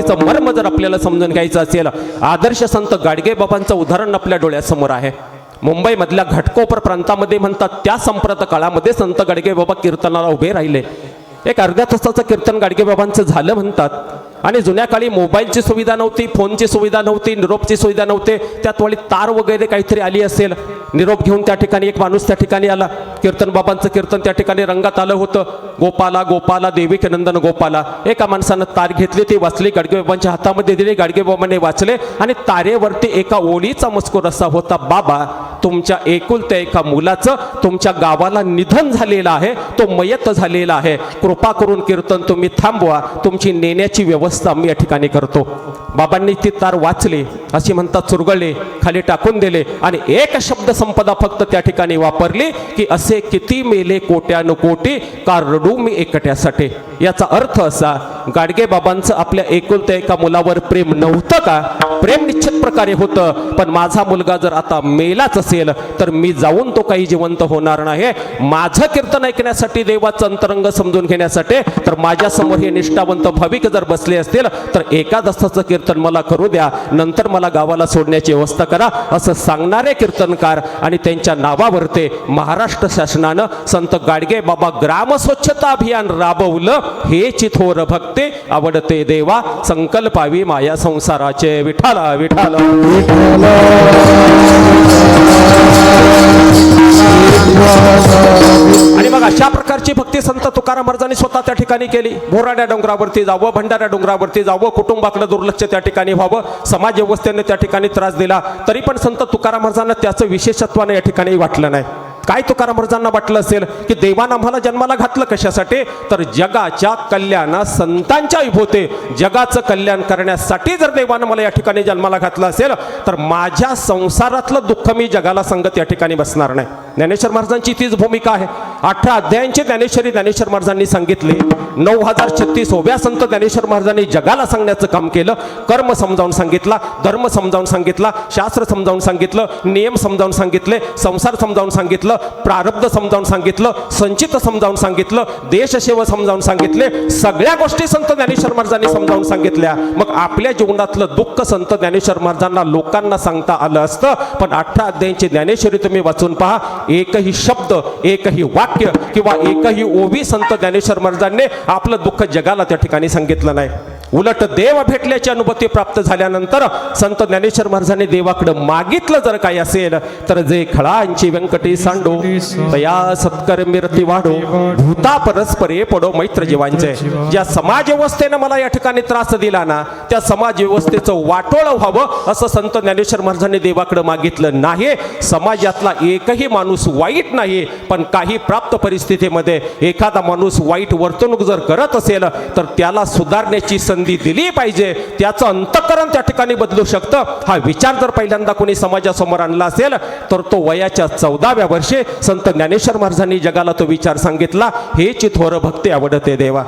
गोष्टीचं मर्म जर आपल्याला समजून घ्यायचं असेल आदर्श संत गाडगे बाबांचं उदाहरण आपल्या डोळ्यासमोर आहे. मुंबईमधल्या घटकोपर प्रांतामध्ये म्हणतात त्या संप्रत काळामध्ये संत गाडगे बाबा कीर्तनाला उभे राहिले. एक अर्ध्या तासाचं कीर्तन गाडगे बाबांचं झालं म्हणतात. आणि जुन्या काळी मोबाईलची सुविधा नव्हती फोनची सुविधा नव्हती निरोपची सुविधा नव्हते. त्यात वेळी तार वगैरे काहीतरी आली असेल. निरोप घेऊन त्या ठिकाणी एक माणूस त्या ठिकाणी आला. कीर्तन बाबांचं कीर्तन त्या ठिकाणी रंगात आलं होतं. गोपाला गोपाला देवी नंदन गोपाला. एका माणसानं तार घेतली ती वाचली गाडगेबाबांच्या हातामध्ये दिली गाडगेबाबांनी वाचले. आणि तारेवरती एका ओळीचा मजकूर असा होता बाबा तुमच्या एकुलत्या एका मुलाचं तुमच्या गावाला निधन झालेलं आहे तो मयत झालेला आहे. कृपा करून कीर्तन तुम्ही थांबवा. तुमची नेण्याची व्यवस्था मी या ठिकाणी करतो. बाबांनी ती तार वाचली अशी म्हणतात चुरगळले खाली टाकून दिले आणि एक शब्द संपदा फक्त त्या ठिकाणी वापरली की असे किती मेले कोट्यानुकोटी का रडू मी एकट्यासाठी. याचा अर्थ असा गाडगे बाबांचं आपल्या एकुलत्या एका मुलावर प्रेम नव्हतं का? प्रेम निश्चित प्रकारे होतं. पण माझा मुलगा जर आता मेलाच असेल तर मी जाऊन तो काही जिवंत होणार नाही. माझं कीर्तन ऐकण्यासाठी देवाचं अंतरंग समजून घेण्यासाठी तर माझ्यासमोर हे निष्ठावंत भाविक जर बसले असतील तर एकादशाचं कीर्तन मला करू द्या. नंतर मला गावाला सोडण्याची व्यवस्था करा. असं सांगणारे कीर्तनकार आणि त्यांच्या नावावरते महाराष्ट्र शासनानं संत गाडगे बाबा ग्राम स्वच्छता अभियान राबवलं. हे चिथोर भक्ते आवडते देवा संकल्पावी माया संसाराचे विठाला विठाला आणि मग अशा प्रकारची भक्ती संत तुकाराम महाराजांनी स्वतः त्या ठिकाणी केली. बोराड्या डोंगरावरती जावं भंडाऱ्या डोंगरावरती जावं कुटुंबाकडे दुर्लक्ष त्या ठिकाणी व्हावं समाज व्यवस्थेने त्या ठिकाणी त्रास दिला. तरी पण संत तुकाराम महाराजांना त्याचं विशेषत्वाने या ठिकाणी वाटलं नाही. काय तुकाराम महाराजांना वाटलं असेल की देवानं आम्हाला जन्माला घातलं कशासाठी? तर जगाच्या कल्याणा संतांच्या विभूते जगाचं कल्याण करण्यासाठी जर देवानं मला या ठिकाणी जन्माला घातलं असेल तर माझ्या संसारातलं दुःख मी जगाला सांगत या ठिकाणी बसणार नाही. ज्ञानेश्वर महाराजांची तीच भूमिका आहे. अठरा अध्यायांची ज्ञानेश्वरी ज्ञानेश्वर महाराजांनी सांगितले. नऊ हजार छत्तीस ओव्या संत ज्ञानेश्वर महाराजांनी जगाला सांगण्याचं काम केलं. कर्म समजावून सांगितला धर्म समजावून सांगितला शास्त्र समजावून सांगितलं नियम समजावून सांगितले संसार समजावून सांगितलं प्रारब्ध समजावून सांगितलं संचित समजावून सांगितलं देशसेवा समजावून सांगितले सगळ्या गोष्टी संत ज्ञानेश्वर महाराजांनी समजावून सांगितल्या. मग आपल्या जीवनातलं दुःख संत ज्ञानेश्वर महाराजांना लोकांना सांगता आलं असतं पण अठरा अध्यायांची ज्ञानेश्वरी तुम्ही वाचून पहा एकही शब्द एकही वाक्य किंवा एकही ओवी संत ज्ञानेश्वर महाराजांनी आपलं दुःख जगाला त्या ठिकाणी सांगितलं नाही. उलट देव भेटल्याची अनुभूती प्राप्त झाल्यानंतर संत ज्ञानेश्वर महाराजांनी देवाकडे मागितलं जर काही असेल तर जे खळांची व्यंकटी सांडो तया सत्कर्मिरती वाढो भूता परस्परे पडो मैत्र जीवांचे ज्या समाज व्यवस्थेनं मला या ठिकाणी त्रास दिला ना त्या समाज व्यवस्थेचं वाटोळ व्हावं असं संत ज्ञानेश्वर महाराजांनी देवाकडे मागितलं नाही. समाजातला एकही माणूस वाईट नाही पण काही प्राप्त परिस्थितीमध्ये एखादा माणूस वाईट वर्तणूक जर करत असेल तर त्याला सुधारण्याची संधी दिली पाहिजे. त्याचं अंतकरण त्या ठिकाणी बदलू शकतं. हा विचार जर पहिल्यांदा कोणी समाजासमोर आणला असेल तर तो वयाच्या चौदाव्या वर्षी संत ज्ञानेश्वर महाराजांनी जगाला तो विचार सांगितला हे चिथोर भक्ती आवडते देवा.